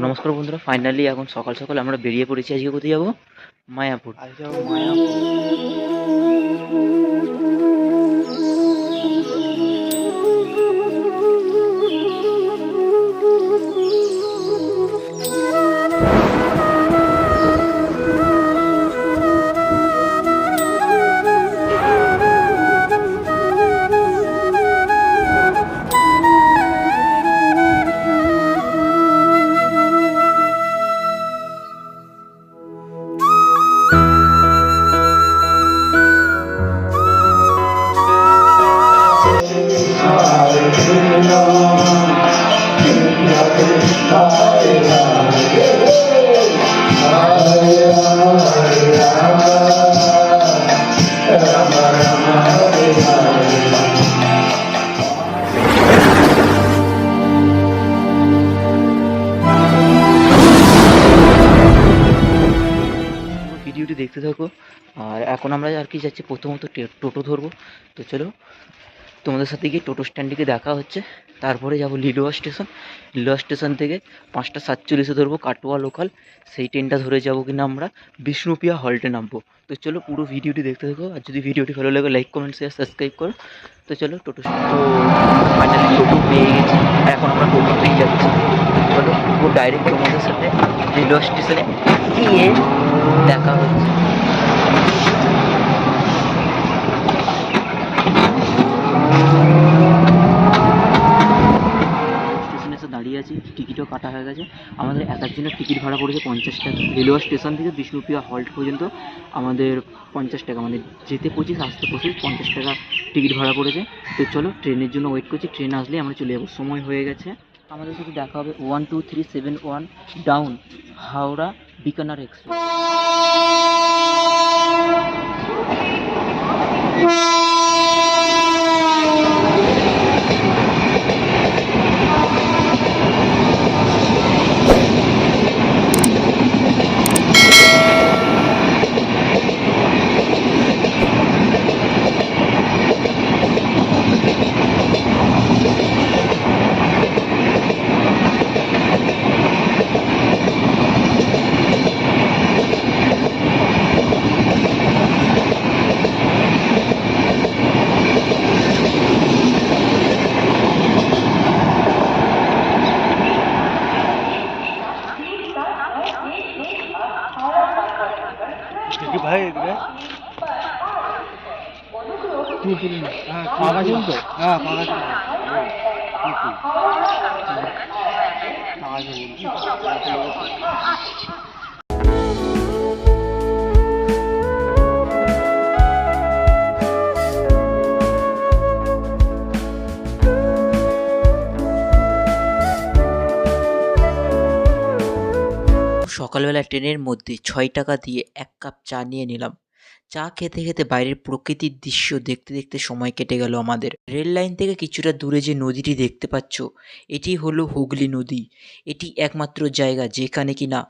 নমস্কার বন্ধুরা ফাইনালি এখন সকাল সকাল আমরা বেরিয়ে পড়েছি আজকে কোথায় যাব? মায়াপুর। মায়াপুর। দেখতে থাকো। আর এখন আমরা আর কি যাচ্ছি, প্রথমত টোটো ধরবো। তো চলো, তোমাদের সাথে গিয়ে টোটো স্ট্যান্ডে দেখা হচ্ছে। তারপরে যাব লিলুয়া স্টেশন। লিলুয়া স্টেশন থেকে পাঁচটা সাতচল্লিশে ধরবো কাটোয়া লোকাল সেই ট্রেনটা ধরে যাব কিনা আমরা বিষ্ণুপ্রিয়া হল্টে নামবো। তো চলো, পুরো ভিডিওটি দেখতে থাকো। আর যদি ভিডিওটি ভালো লাগে লাইক কমেন্ট শেয়ার সাবস্ক্রাইব করো। তো চলো, টোটো তো ফাইনালি টোটো পেয়ে গেছি। এখন আমরা টোটোতেই যাচ্ছি। চলো, পুরো ডাইরেক্ট তোমাদের সাথে রেলওয়ে স্টেশনে গিয়ে দেখা হচ্ছে। দাঁড়িয়ে আছি, টিকিটও কাটা হয়ে গেছে। আমাদের এক একজনের টিকিট ভাড়া পড়েছে পঞ্চাশ টাকা। রেলওয়ে স্টেশন থেকে বিষ্ণুপ্রিয়া হল্ট পর্যন্ত আমাদের পঞ্চাশ টাকা মানে যেতে পঁচিশ, আসতে পঁচিশ, পঞ্চাশ টাকা টিকিট ভাড়া পড়েছে। তো চলো, ট্রেনের জন্য ওয়েট করছি। ট্রেন আসলে আমরা চলে যাব। সময় হয়ে গেছে আমাদের সাথে দেখা হবে one two three seven one down Howrah Bikaner express দেখি ভাই এদিকে সকালবেলা ট্রেনের মধ্যে ছয় টাকা দিয়ে এক কাপ চা নিয়ে নিলাম। চা খেতে খেতে বাইরের প্রকৃতির দৃশ্য দেখতে দেখতে সময় কেটে গেল আমাদের। রেল লাইন থেকে কিছুটা দূরে যে নদীটি দেখতে পাচ্ছ, এটি হলো হুগলি নদী। এটি একমাত্র জায়গা যেখানে কিনা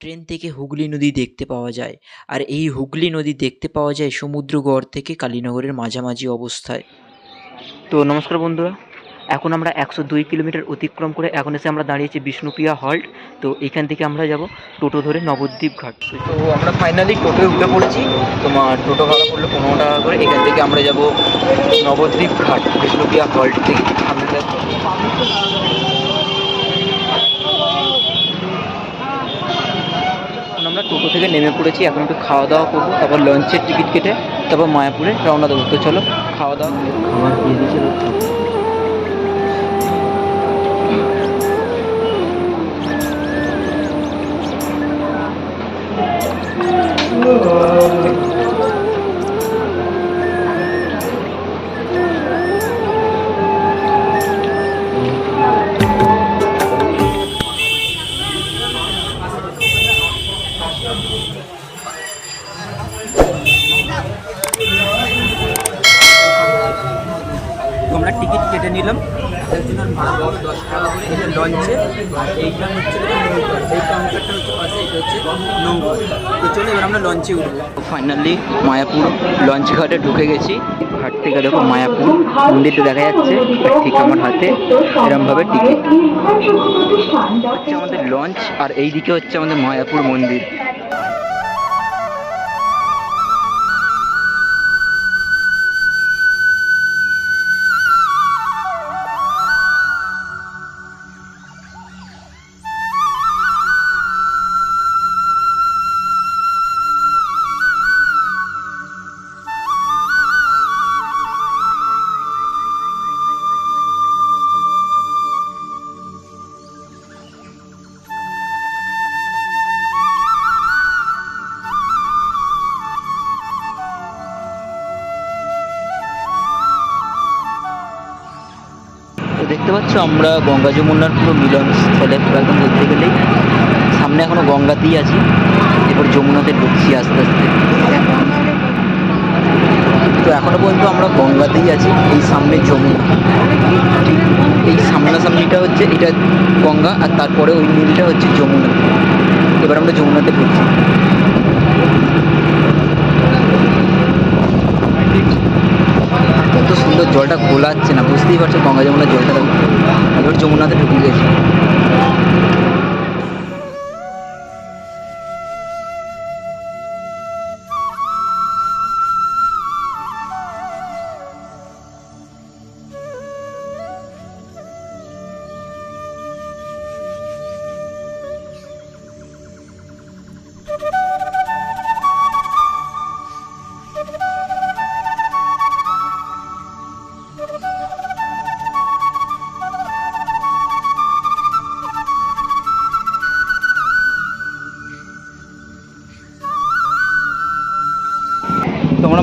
ট্রেন থেকে হুগলি নদী দেখতে পাওয়া যায়। আর এই হুগলি নদী দেখতে পাওয়া যায় সমুদ্রগড় থেকে কালীনগরের মাঝামাঝি অবস্থায়। তো নমস্কার বন্ধুরা এখন আমরা একশো দুই কিলোমিটার অতিক্রম করে এখন এসে আমরা দাঁড়িয়েছি বিষ্ণুপ্রিয়া হল্ট। তো এখান থেকে আমরা যাব টোটো ধরে নবদ্বীপ ঘাট। তো আমরা ফাইনালি টোটোয় উঠে পড়েছি। তোমার টোটো ভাড়া করল পনেরো টাকা করে। এখান থেকে আমরা যাব নবদ্বীপ ঘাট বিষ্ণুপ্রিয়া হল্ট থেকে। আমরা টোটো থেকে নেমে পড়েছি। এখন একটু খাওয়া দাওয়া করব। তারপর লঞ্চের টিকিট কেটে তারপর মায়াপুরে রওনা দেবো। তো চলো খাওয়া দাওয়া। খাবার দিয়ে দিয়েছিল তো এই পাশে এটা হচ্ছে নৌকা তো চলো এবার আমরা লঞ্চে উঠবো। ফাইনালি মায়াপুর লঞ্চ ঘাটে ঢুকে গেছি। ঘাট থেকে দেখো মায়াপুর মন্দিরটা দেখা যাচ্ছে। ঠিক আমার হাতে। এরমভাবে টিকিট হচ্ছে আমাদের লঞ্চ আর এইদিকে হচ্ছে আমাদের মায়াপুর মন্দির। পাচ্ছ আমরা গঙ্গা যমুনার পুরো মিলন স্থলে একদম বলতে গেলেই সামনে এখনও গঙ্গাতেই আছি এবার যমুনাতে ঢুকছি আস্তে আস্তে। তো এখনও পর্যন্ত আমরা গঙ্গাতেই আছি, এই সামনে যমুনা। ঠিক এই সামনাসামনিটা হচ্ছে এটা গঙ্গা, আর তারপরে ওই নীলটা হচ্ছে যমুনা। এবার আমরা যমুনাতে ঢুকছি। কত সুন্দর জলটা গোলাচ্ছে না বুঝতেই পারছ গঙ্গা যমুনার জলটা এবার যমুনাতে ঢুকে গেছি।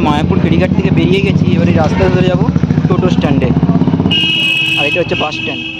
মায়াপুর ফেরিঘাট থেকে বেরিয়ে গেছি, এবারে রাস্তা ধরে যাব টোটো স্ট্যান্ডে। আর এটা হচ্ছে বাস স্ট্যান্ড।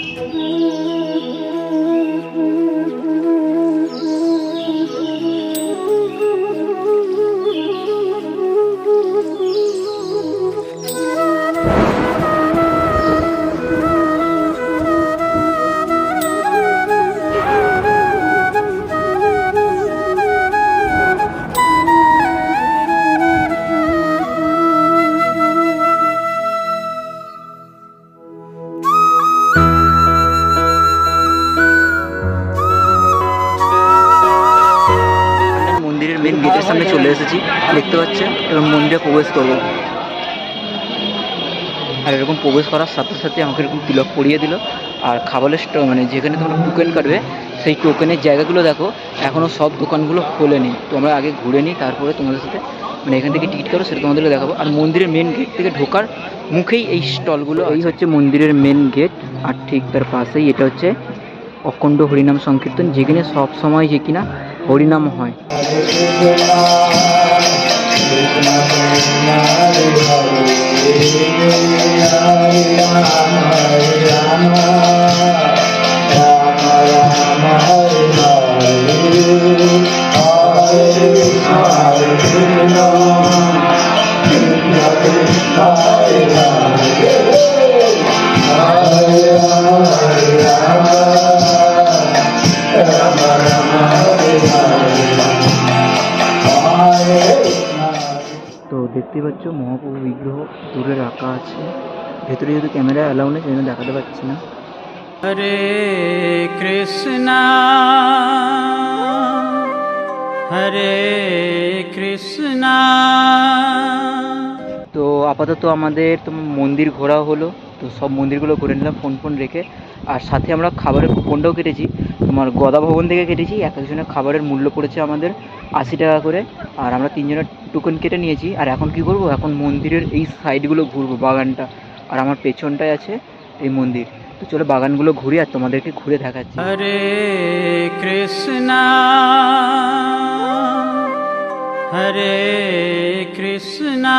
আর এরকম প্রবেশ করার সাথে সাথে আমাকে এরকম তিলক পরিয়ে দিল। আর খাবারের স্টল মানে যেখানে তোমরা টোকেন কাটবে, সেই টোকেনের জায়গাগুলো দেখো এখনও সব দোকানগুলো খোলে খোলেনি। তোমরা আগে ঘুরে নিই তারপরে তোমাদের সাথে মানে এখান থেকে টিকিট কাটো, সেটা তোমাদেরকে দেখাবো। আর মন্দিরের মেন গেট থেকে ঢোকার মুখেই এই স্টলগুলো এই হচ্ছে মন্দিরের মেন গেট আর ঠিক তার পাশেই এটা হচ্ছে অখণ্ড হরিনাম সংকীর্তন, যেখানে সব সময় যে কিনা হরিনাম হয়। Hare Rama Rama তো দেখতেই পাচ্ছ মহাপ্রভু বিগ্রহ দূরে রাখা আছে ভেতরে যেহেতু ক্যামেরা অ্যালাউ নেই সেজন্য দেখাতে পাচ্ছি না। হরে কৃষ্ণ হরে কৃষ্ণ। তো আপাতত আমাদের তোমার মন্দির ঘোরা হলো। তো সব মন্দিরগুলো করে নিলাম, ফোন ফোন রেখে। আর সাথে আমরা খাবারের কুপনটাও কেটেছি। তোমার গদা ভবন থেকে কেটেছি, এক একজনের খাবারের মূল্য পড়েছে আমাদের আশি টাকা করে। আর আমরা তিনজনের টুকন কেটে নিয়েছি। আর এখন কি করব? এখন মন্দিরের এই সাইডগুলো ঘুরবো, বাগানটা। আর আমার পেছনটায় আছে এই মন্দির। তো চলো বাগানগুলো ঘুরি আর তোমাদেরকে ঘুরে দেখাচ্ছি। হরে কৃষ্ণা হরে কৃষ্ণা।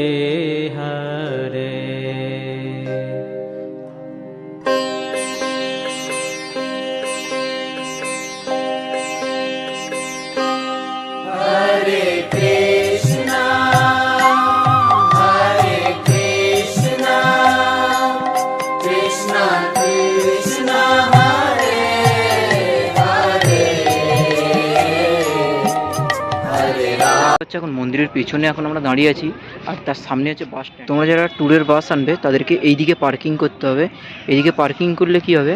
হচ্ছে এখন মন্দিরের পিছনে এখন আমরা দাঁড়িয়ে আছি আর তার সামনে হচ্ছে বাস স্ট্যান্ড তোমরা যারা ট্যুরের বাস আনবে তাদেরকে এইদিকে পার্কিং করতে হবে। এইদিকে পার্কিং করলে কি হবে?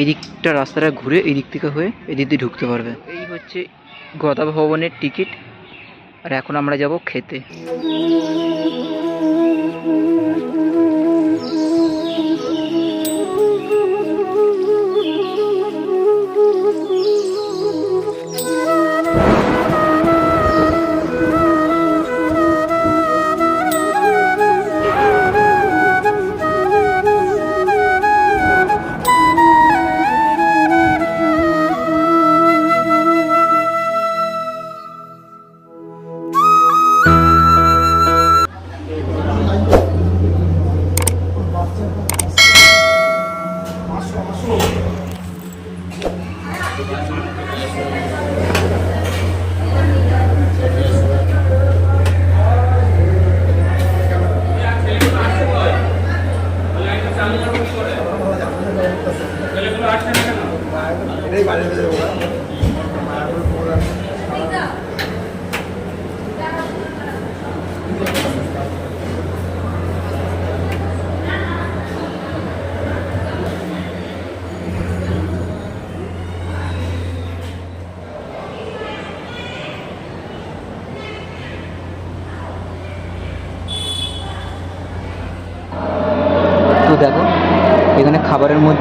এই দিকটা রাস্তাটা ঘুরে এই দিক থেকে হয়ে এদিক দিয়ে ঢুকতে পারবে। এই হচ্ছে গদা ভবনের টিকিট আর এখন আমরা যাব খেতে।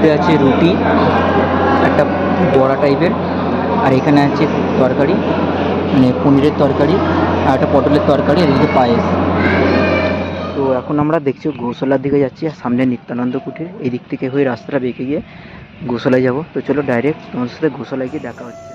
মধ্যে আছে রুটি, একটা বড়া টাইপের আর এখানে আছে তরকারি মানে পনিরের তরকারি, আর একটা পটলের তরকারি, আর এদিকে পায়েস। তো এখন আমরা দেখছি গোসলার দিকে যাচ্ছি, আর সামনে নিত্যানন্দ কুঠির, এদিক দিক থেকে হয়ে রাস্তাটা বেঁকে গিয়ে গোসলায় যাব। তো চলো ডাইরেক্ট তোমার সাথে গোসলায় গিয়ে দেখা হচ্ছে।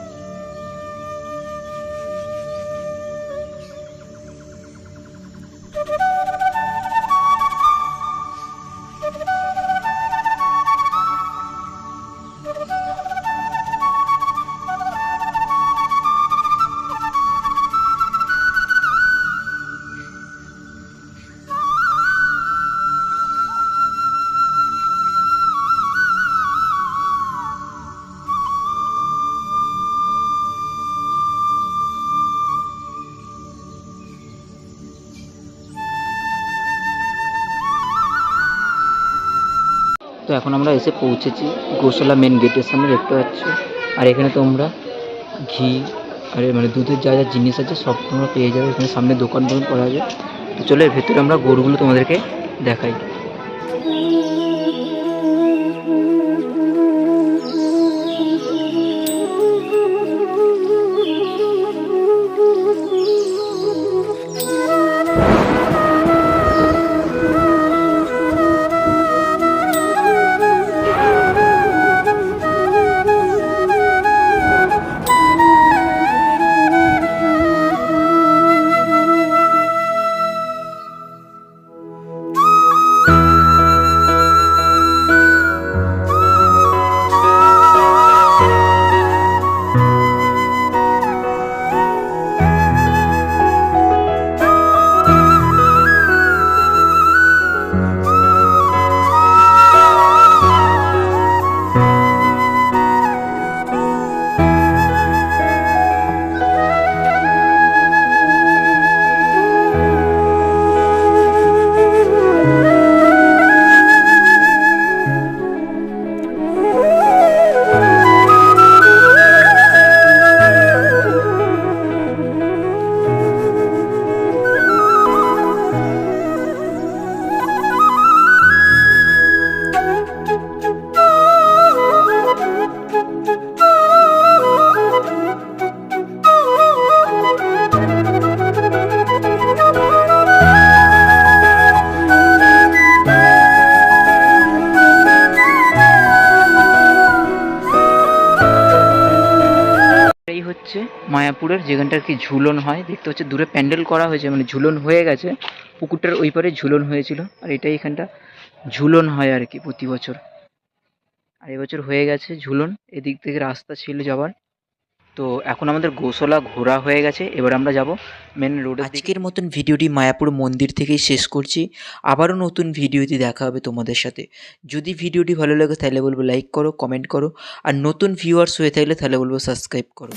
তো এখন আমরা এসে পৌঁছেছি। গোশালা মেন গেটের সামনে দেখতে পাচ্ছি। আর এখানে তোমরা ঘি, আর মানে দুধের যা যা জিনিস আছে সব তোমরা পেয়ে যাবে। এখানে সামনে দোকান দোকান করা যায় তো চলো ভেতরে আমরা গরুগুলো তোমাদেরকে দেখাই। মায়াপুরের যেখানটার কি ঝুলন হয়, দেখতে হচ্ছে দূরে প্যান্ডেল করা হয়েছে মানে ঝুলন হয়ে গেছে। পুকুরটার ওই পারে ঝুলন হয়েছিল, আর এটাই এখানটা ঝুলন হয় আর কি প্রতি বছর। আর এবছর হয়ে গেছে ঝুলন, এদিক থেকে রাস্তা ছিল যাবার। তো এখন আমাদের গোসলা ঘোরা হয়ে গেছে, এবার আমরা যাব মেন দিকে। আজকের মতন ভিডিওটি মায়াপুর মন্দির থেকেই শেষ করছি। আবারও নতুন ভিডিওতে দেখা হবে তোমাদের সাথে। যদি ভিডিওটি ভালো লাগে তাহলে বলব লাইক করো কমেন্ট করো, আর নতুন ভিউয়ার্স হয়ে থাকলে তাহলে বলব সাবস্ক্রাইব করো।